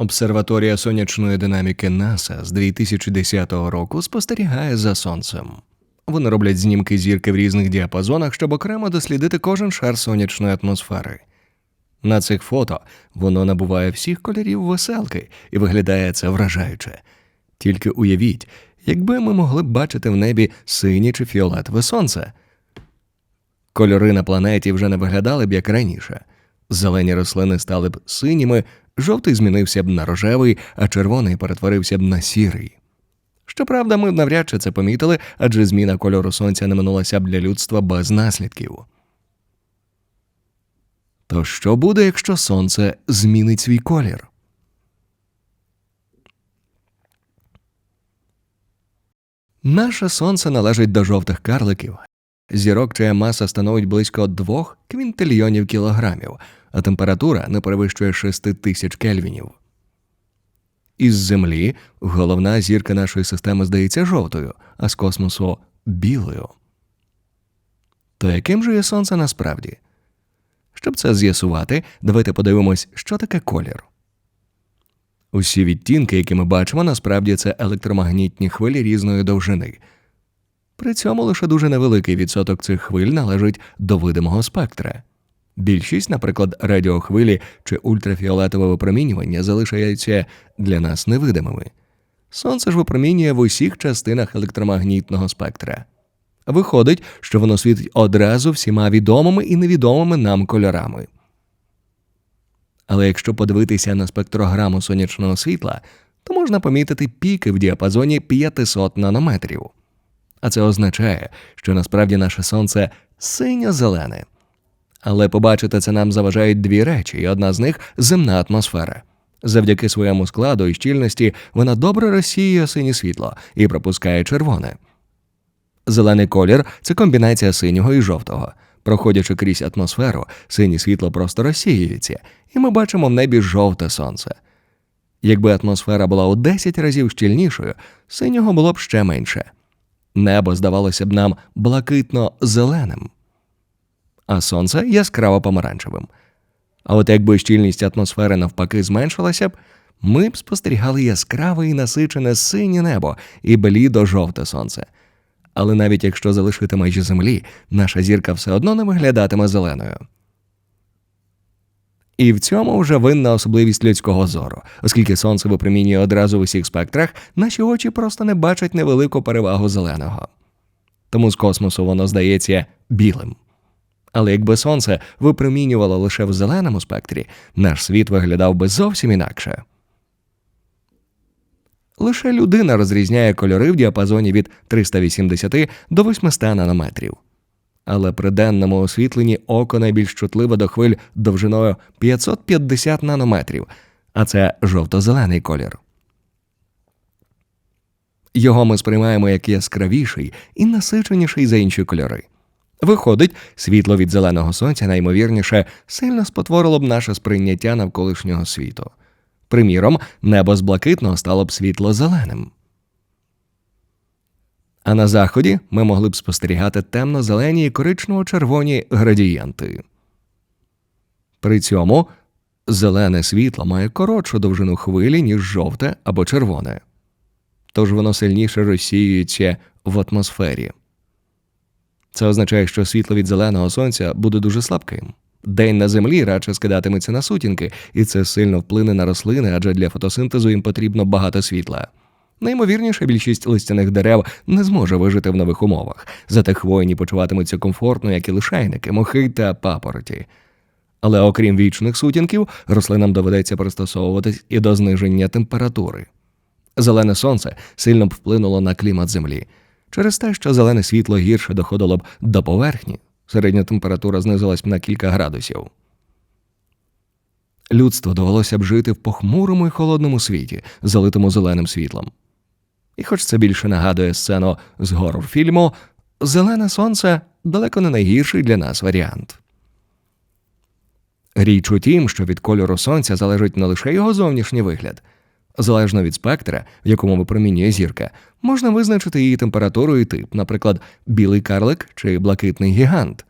Обсерваторія сонячної динаміки НАСА з 2010 року спостерігає за сонцем. Вони роблять знімки зірки в різних діапазонах, щоб окремо дослідити кожен шар сонячної атмосфери. На цих фото воно набуває всіх кольорів веселки і виглядає це вражаюче. Тільки уявіть, якби ми могли б бачити в небі синє чи фіолетове сонце. Кольори на планеті вже не виглядали б як раніше. Зелені рослини стали б синіми, жовтий змінився б на рожевий, а червоний перетворився б на сірий. Щоправда, ми б навряд чи це помітили, адже зміна кольору сонця не минулася б для людства без наслідків. То що буде, якщо сонце змінить свій колір? Наше сонце належить до жовтих карликів. Зірок, чия маса становить близько 2 квінтильйонів кілограмів, а температура не перевищує 6 тисяч кельвінів. Із Землі головна зірка нашої системи здається жовтою, а з космосу білою. То яким же є сонце насправді? Щоб це з'ясувати, давайте подивимось, що таке колір. Усі відтінки, які ми бачимо, насправді це електромагнітні хвилі різної довжини. При цьому лише дуже невеликий відсоток цих хвиль належить до видимого спектра. Більшість, наприклад, радіохвилі чи ультрафіолетове випромінювання залишаються для нас невидимими. Сонце ж випромінює в усіх частинах електромагнітного спектра. Виходить, що воно світить одразу всіма відомими і невідомими нам кольорами. Але якщо подивитися на спектрограму сонячного світла, то можна помітити піки в діапазоні 500 нанометрів. А це означає, що насправді наше сонце синьо-зелене. Але побачити це нам заважають дві речі, і одна з них земна атмосфера. Завдяки своєму складу і щільності вона добре розсіює синє світло і пропускає червоне. Зелений колір це комбінація синього і жовтого. Проходячи крізь атмосферу, синє світло просто розсіюється, і ми бачимо в небі жовте сонце. Якби атмосфера була у 10 разів щільнішою, синього було б ще менше. Небо здавалося б нам блакитно-зеленим, а сонце яскраво помаранчевим. А от якби щільність атмосфери навпаки зменшилася б, ми б спостерігали яскраве і насичене синє небо і блідо жовте сонце. Але навіть якщо залишити межі землі, наша зірка все одно не виглядатиме зеленою. І в цьому вже винна особливість людського зору, оскільки сонце випромінює одразу в усіх спектрах, наші очі просто не бачать невелику перевагу зеленого. Тому з космосу воно здається білим. Але якби сонце випромінювало лише в зеленому спектрі, наш світ виглядав би зовсім інакше. Лише людина розрізняє кольори в діапазоні від 380 до 800 нанометрів. Але при денному освітленні око найбільш чутливе до хвиль довжиною 550 нанометрів, а це жовто-зелений колір. Його ми сприймаємо як яскравіший і насиченіший за інші кольори. Виходить, світло від зеленого сонця наймовірніше сильно спотворило б наше сприйняття навколишнього світу. Приміром, небо з блакитного стало б світло-зеленим. А на заході ми могли б спостерігати темно-зелені і коричнево-червоні градієнти. При цьому зелене світло має коротшу довжину хвилі, ніж жовте або червоне, тож воно сильніше розсіюється в атмосфері. Це означає, що світло від зеленого сонця буде дуже слабким. День на землі радше скидатиметься на сутінки, і це сильно вплине на рослини, адже для фотосинтезу їм потрібно багато світла. Наймовірніше, більшість листяних дерев не зможе вижити в нових умовах, зате хвойні почуватимуться комфортно, як і лишайники, мохи та папороті. Але окрім вічних сутінків, рослинам доведеться пристосовуватись і до зниження температури. Зелене сонце сильно б вплинуло на клімат землі. Через те, що зелене світло гірше доходило б до поверхні, середня температура знизилась б на кілька градусів. Людство довелося б жити в похмурому і холодному світі, залитому зеленим світлом. І хоч це більше нагадує сцену з горор-фільму, зелене сонце далеко не найгірший для нас варіант. Річ у тім, що від кольору сонця залежить не лише його зовнішній вигляд. Залежно від спектра, в якому випромінює зірка, можна визначити її температуру і тип, наприклад, білий карлик чи блакитний гігант.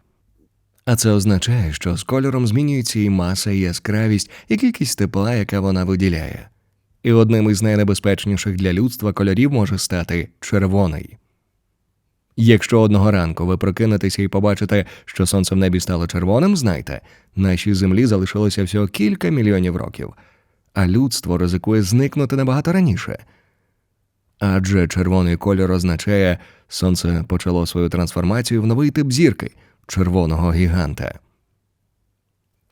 А це означає, що з кольором змінюється і маса, і яскравість, і кількість тепла, яка вона виділяє. І одним із найнебезпечніших для людства кольорів може стати червоний. Якщо одного ранку ви прокинетеся і побачите, що сонце в небі стало червоним, знайте, нашій землі залишилося всього кілька мільйонів років, а людство ризикує зникнути набагато раніше. Адже червоний кольор означає, сонце почало свою трансформацію в новий тип зірки червоного гіганта.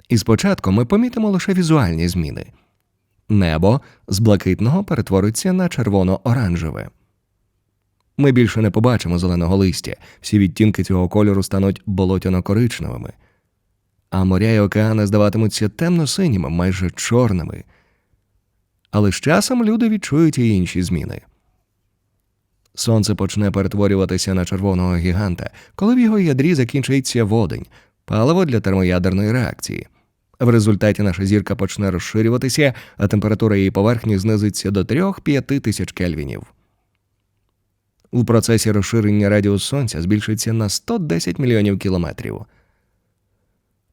І спочатку ми помітимо лише візуальні зміни. Небо з блакитного перетвориться на червоно-оранжеве. Ми більше не побачимо зеленого листя, всі відтінки цього кольору стануть болотяно-коричневими, а моря й океани здаватимуться темно-синіми, майже чорними. Але з часом люди відчують і інші зміни. Сонце почне перетворюватися на червоного гіганта, коли в його ядрі закінчиться водень, паливо для термоядерної реакції. В результаті наша зірка почне розширюватися, а температура її поверхні знизиться до 3-5 тисяч кельвінів. У процесі розширення радіус Сонця збільшиться на 110 мільйонів кілометрів.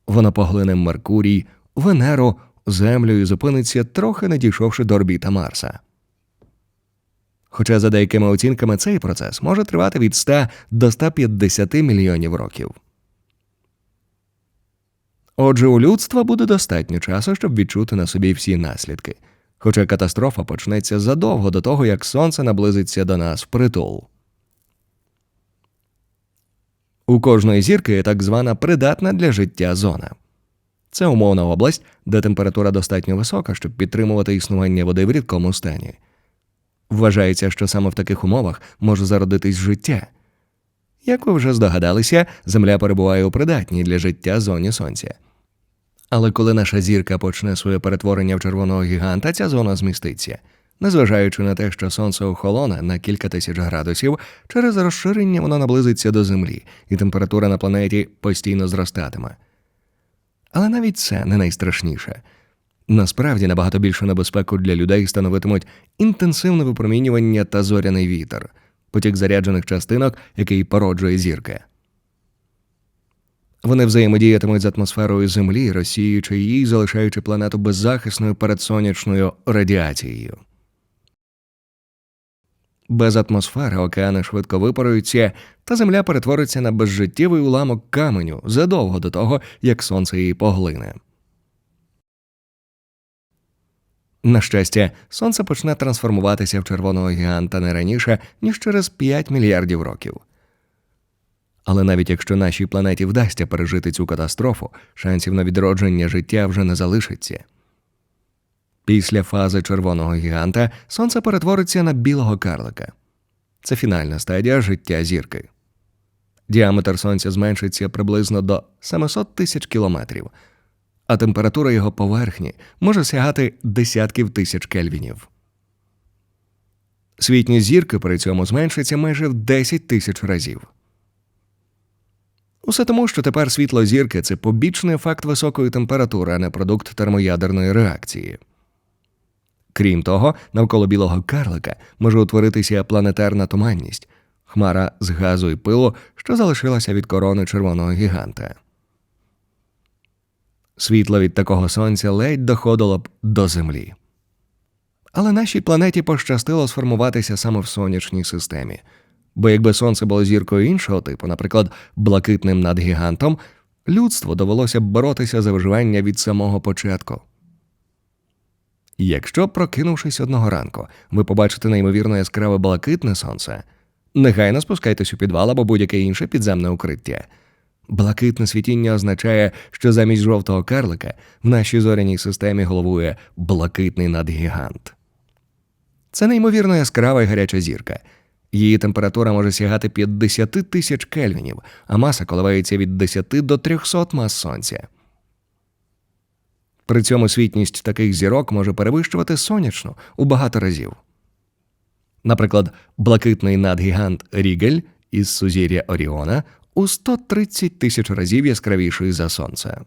Воно поглине Меркурій, Венеру, Землю і зупиниться, трохи не дійшовши до орбіта Марса. Хоча, за деякими оцінками, цей процес може тривати від 100 до 150 мільйонів років. Отже, у людства буде достатньо часу, щоб відчути на собі всі наслідки, хоча катастрофа почнеться задовго до того, як сонце наблизиться до нас впритул. У кожної зірки є так звана придатна для життя зона. Це умовна область, де температура достатньо висока, щоб підтримувати існування води в рідкому стані. Вважається, що саме в таких умовах може зародитись життя. Як ви вже здогадалися, Земля перебуває у придатній для життя зоні Сонця. Але коли наша зірка почне своє перетворення в червоного гіганта, ця зона зміститься. Незважаючи на те, що сонце охолоне на кілька тисяч градусів, через розширення воно наблизиться до Землі, і температура на планеті постійно зростатиме. Але навіть це не найстрашніше. Насправді набагато більшу небезпеку для людей становитимуть інтенсивне випромінювання та зоряний вітер, потік заряджених частинок, який породжує зірки. Вони взаємодіятимуть з атмосферою Землі, розсіюючи її, залишаючи планету беззахисною перед сонячною радіацією. Без атмосфери океани швидко випаруються, та земля перетвориться на безжиттєвий уламок каменю задовго до того, як сонце її поглине. На щастя, сонце почне трансформуватися в червоного гіганта не раніше, ніж через 5 мільярдів років. Але навіть якщо нашій планеті вдасться пережити цю катастрофу, шансів на відродження життя вже не залишиться. Після фази червоного гіганта сонце перетвориться на білого карлика. Це фінальна стадія життя зірки. Діаметр сонця зменшиться приблизно до 700 тисяч кілометрів, а температура його поверхні може сягати десятків тисяч кельвінів. Світність зірки при цьому зменшиться майже в 10 тисяч разів. Усе тому, що тепер світло зірки це побічний ефект високої температури, а не продукт термоядерної реакції. Крім того, навколо білого карлика може утворитися планетарна туманність, хмара з газу і пилу, що залишилася від корони червоного гіганта. Світло від такого сонця ледь доходило б до Землі. Але нашій планеті пощастило сформуватися саме в сонячній системі. Бо якби сонце було зіркою іншого типу, наприклад, блакитним над гігантом, людству довелося б боротися за виживання від самого початку. Якщо, прокинувшись одного ранку, ви побачите неймовірно яскраве блакитне сонце, негайно спускайтесь у підвал або будь-яке інше підземне укриття. Блакитне світіння означає, що замість жовтого карлика в нашій зоряній системі головує блакитний надгігант. Це неймовірно яскрава і гаряча зірка. Її температура може сягати 50 тисяч кельвінів, а маса коливається від 10 до 300 мас сонця. При цьому світність таких зірок може перевищувати сонячну у багато разів. Наприклад, блакитний надгігант Рігель із сузір'я Оріона у 130 тисяч разів яскравіший за сонце.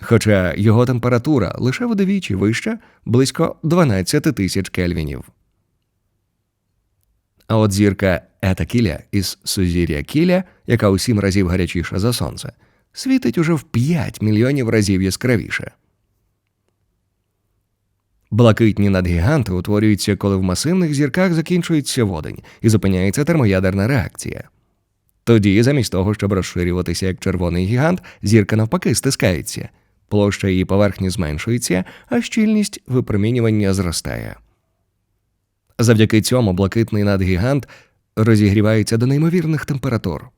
Хоча його температура лише вдвічі вища близько 12 тисяч кельвінів. А от зірка Ета Кіля із сузір'я Кіля, яка у сім разів гарячіша за сонце, світить уже в 5 мільйонів разів яскравіше. Блакитні надгіганти утворюються, коли в масивних зірках закінчується водень і зупиняється термоядерна реакція. Тоді, замість того, щоб розширюватися як червоний гігант, зірка навпаки стискається, площа її поверхні зменшується, а щільність випромінювання зростає. Завдяки цьому блакитний надгігант розігрівається до неймовірних температур.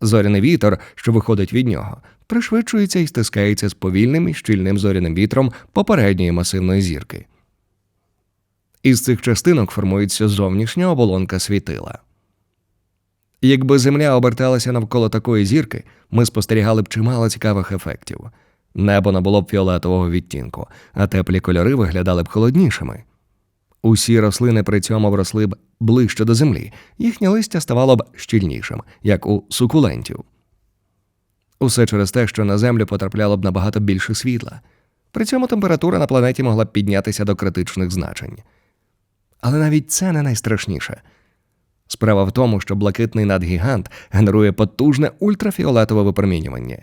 Зоряний вітер, що виходить від нього, пришвидшується і стискається з повільним і щільним зоряним вітром попередньої масивної зірки. Із цих частинок формується зовнішня оболонка світила. Якби Земля оберталася навколо такої зірки, ми спостерігали б чимало цікавих ефектів. Небо набуло б фіолетового відтінку, а теплі кольори виглядали б холоднішими. Усі рослини при цьому вросли б ближче до землі, їхнє листя ставало б щільнішим, як у сукулентів. Усе через те, що на землю потрапляло б набагато більше світла. При цьому температура на планеті могла б піднятися до критичних значень. Але навіть це не найстрашніше. Справа в тому, що блакитний надгігант генерує потужне ультрафіолетове випромінювання.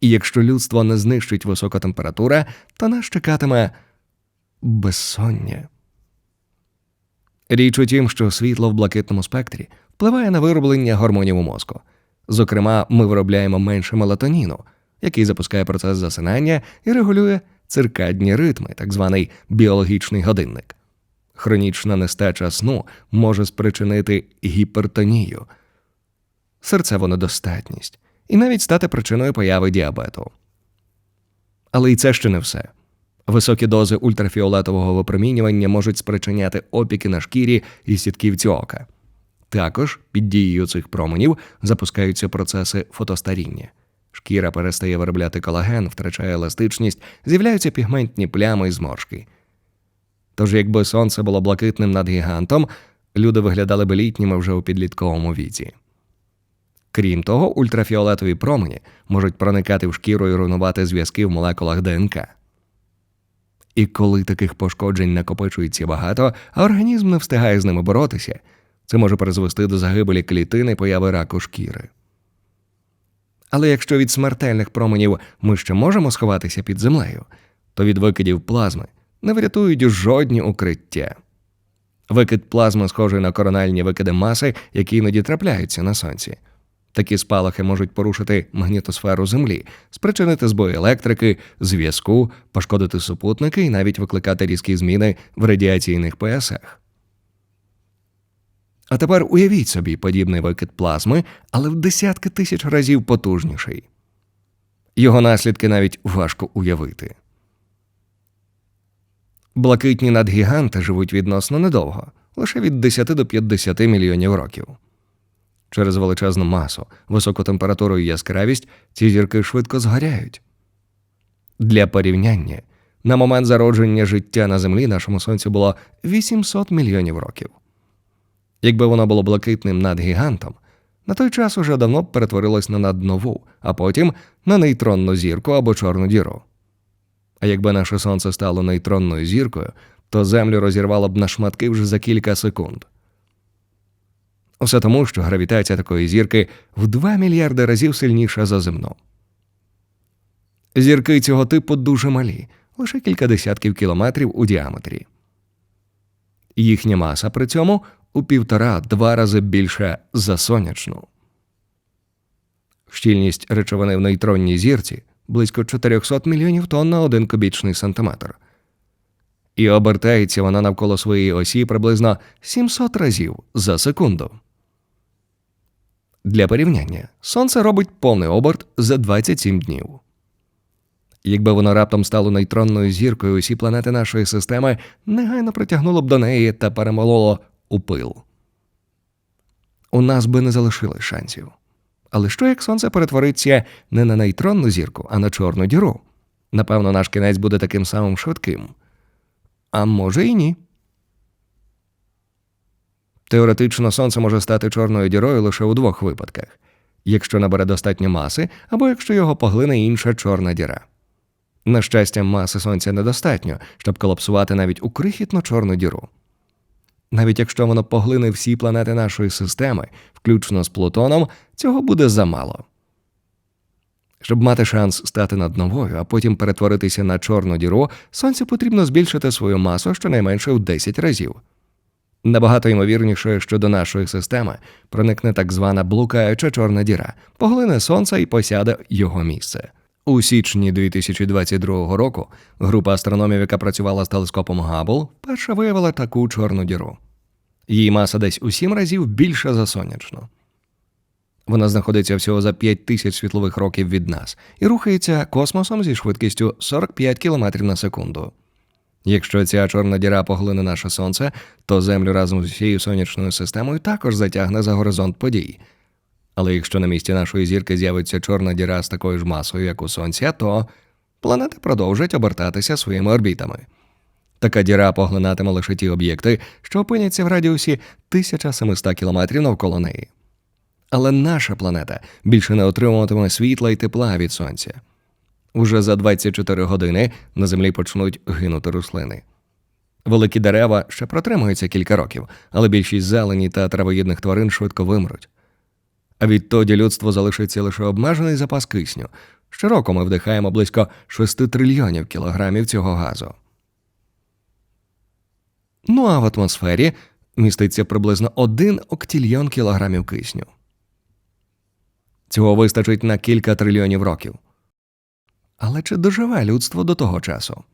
І якщо людство не знищить висока температура, то нас чекатиме безсоння. Річ у тім, що світло в блакитному спектрі впливає на вироблення гормонів у мозку. Зокрема, ми виробляємо менше мелатоніну, який запускає процес засинання і регулює циркадні ритми, так званий біологічний годинник. Хронічна нестача сну може спричинити гіпертонію, серцеву недостатність і навіть стати причиною появи діабету. Але і це ще не все. Високі дози ультрафіолетового випромінювання можуть спричиняти опіки на шкірі і сітківці ока. Також під дією цих променів запускаються процеси фотостаріння. Шкіра перестає виробляти колаген, втрачає еластичність, з'являються пігментні плями і зморшки. Тож, якби сонце було блакитним над гігантом, люди виглядали б літніми вже у підлітковому віці. Крім того, ультрафіолетові промені можуть проникати в шкіру і руйнувати зв'язки в молекулах ДНК. І коли таких пошкоджень накопичується багато, а організм не встигає з ними боротися, це може призвести до загибелі клітини появи раку шкіри. Але якщо від смертельних променів ми ще можемо сховатися під землею, то від викидів плазми не врятують жодні укриття. Викид плазми схожий на корональні викиди маси, які іноді трапляються на сонці. Такі спалахи можуть порушити магнітосферу Землі, спричинити збої електрики, зв'язку, пошкодити супутники і навіть викликати різкі зміни в радіаційних поясах. А тепер уявіть собі подібний викид плазми, але в десятки тисяч разів потужніший. Його наслідки навіть важко уявити. Блакитні надгіганти живуть відносно недовго, лише від 10 до 50 мільйонів років. Через величезну масу, високу температуру і яскравість ці зірки швидко згоряють. Для порівняння, на момент зародження життя на Землі нашому сонцю було 800 мільйонів років. Якби воно було блакитним над гігантом, на той час уже давно б перетворилось на наднову, а потім на нейтронну зірку або чорну діру. А якби наше сонце стало нейтронною зіркою, то Землю розірвало б на шматки вже за кілька секунд. Усе тому, що гравітація такої зірки в 2 мільярди разів сильніша за земну. Зірки цього типу дуже малі, лише кілька десятків кілометрів у діаметрі. Їхня маса при цьому у півтора-два рази більша за сонячну. Щільність речовини в нейтронній зірці близько 400 мільйонів тонн на один кубічний сантиметр. І обертається вона навколо своєї осі приблизно 700 разів за секунду. Для порівняння, сонце робить повний оберт за 27 днів. Якби воно раптом стало нейтронною зіркою, усі планети нашої системи негайно притягнуло б до неї та перемололо у пил. У нас би не залишилось шансів. Але що як сонце перетвориться не на нейтронну зірку, а на чорну діру? Напевно, наш кінець буде таким самим швидким. А може і ні. Теоретично сонце може стати чорною дірою лише у двох випадках: якщо набере достатньо маси, або якщо його поглине інша чорна діра. На щастя, маси сонця недостатньо, щоб колапсувати навіть у крихітну чорну діру. Навіть якщо воно поглине всі планети нашої системи, включно з Плутоном, цього буде замало. Щоб мати шанс стати над новою, а потім перетворитися на чорну діру, сонцю потрібно збільшити свою масу щонайменше в 10 разів. Набагато ймовірніше, що до нашої системи проникне так звана блукаюча чорна діра, поглине сонце і посяде його місце. У січні 2022 року група астрономів, яка працювала з телескопом Габл, вперше виявила таку чорну діру. Її маса десь у сім разів більша за сонячну. Вона знаходиться всього за 5 тисяч світлових років від нас і рухається космосом зі швидкістю 45 км на секунду. Якщо ця чорна діра поглине наше сонце, то Землю разом з усією сонячною системою також затягне за горизонт подій. Але якщо на місці нашої зірки з'явиться чорна діра з такою ж масою, як у сонця, то планети продовжать обертатися своїми орбітами. Така діра поглинатиме лише ті об'єкти, що опиняться в радіусі 1700 кілометрів навколо неї. Але наша планета більше не отримуватиме світла і тепла від сонця. Уже за 24 години на землі почнуть гинути рослини. Великі дерева ще протримуються кілька років, але більшість зелені та травоїдних тварин швидко вимруть. А відтоді людство залишиться лише обмежений запас кисню. Щороку ми вдихаємо близько 6 трильйонів кілограмів цього газу. Ну а в атмосфері міститься приблизно 1 октільйон кілограмів кисню. Цього вистачить на кілька трильйонів років. Але чи доживе людство до того часу?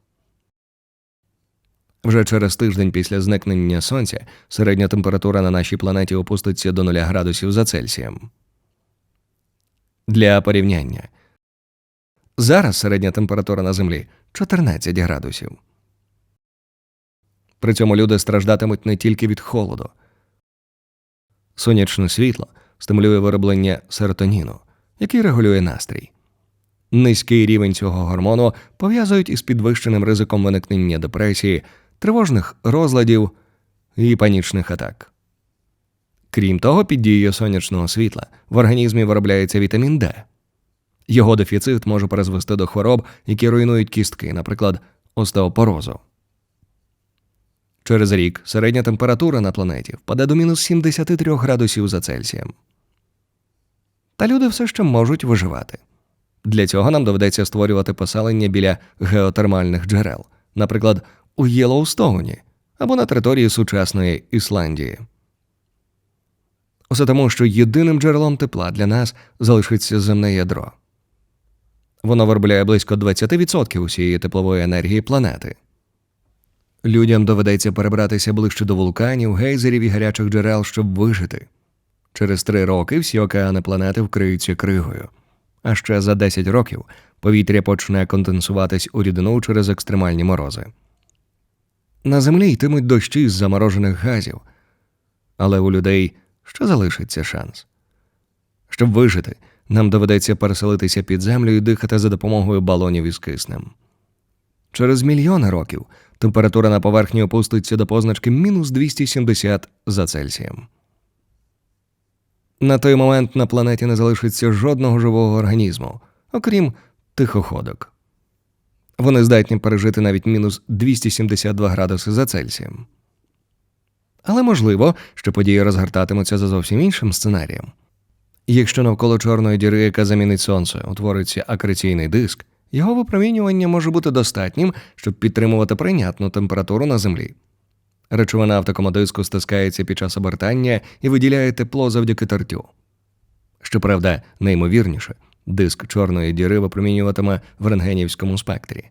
Вже через тиждень після зникнення сонця середня температура на нашій планеті опуститься до 0 градусів за Цельсієм. Для порівняння зараз середня температура на Землі 14 градусів. При цьому люди страждатимуть не тільки від холоду. Сонячне світло стимулює вироблення серотоніну, який регулює настрій. Низький рівень цього гормону пов'язують із підвищеним ризиком виникнення депресії, тривожних розладів і панічних атак. Крім того, під дією сонячного світла в організмі виробляється вітамін Д. Його дефіцит може призвести до хвороб, які руйнують кістки, наприклад, остеопорозу. Через рік середня температура на планеті впаде до мінус 73 градусів за Цельсієм. Та люди все ще можуть виживати. Для цього нам доведеться створювати поселення біля геотермальних джерел, наприклад, у Єлоустоуні або на території сучасної Ісландії. Усе тому, що єдиним джерелом тепла для нас залишиться земне ядро. Воно виробляє близько 20% усієї теплової енергії планети. Людям доведеться перебратися ближче до вулканів, гейзерів і гарячих джерел, щоб вижити. Через три роки всі океани планети вкриються кригою. А ще за 10 років повітря почне конденсуватись у рідину через екстремальні морози. На землі йтимуть дощі з заморожених газів, але у людей ще залишиться шанс. Щоб вижити, нам доведеться переселитися під землю і дихати за допомогою балонів із киснем. Через мільйони років температура на поверхні опуститься до позначки мінус 270 за Цельсієм. На той момент на планеті не залишиться жодного живого організму, окрім тихоходок. Вони здатні пережити навіть мінус 272 градуси за Цельсієм. Але можливо, що події розгортатимуться за зовсім іншим сценарієм. Якщо навколо чорної діри, яка замінить сонце, утвориться акреційний диск, його випромінювання може бути достатнім, щоб підтримувати прийнятну температуру на землі. Речовина в такому диску стискається під час обертання і виділяє тепло завдяки тертю. Щоправда, неймовірніше, диск чорної діри випромінюватиме в рентгенівському спектрі.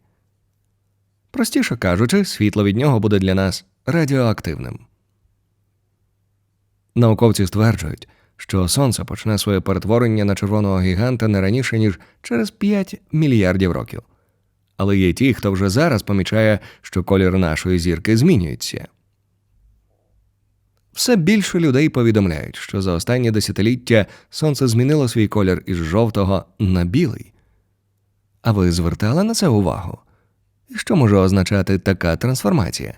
Простіше кажучи, світло від нього буде для нас радіоактивним. Науковці стверджують, що сонце почне своє перетворення на червоного гіганта не раніше, ніж через 5 мільярдів років. Але є ті, хто вже зараз помічає, що колір нашої зірки змінюється. Все більше людей повідомляють, що за останні десятиліття сонце змінило свій колір із жовтого на білий. А ви звертали на це увагу? Що може означати така трансформація?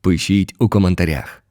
Пишіть у коментарях.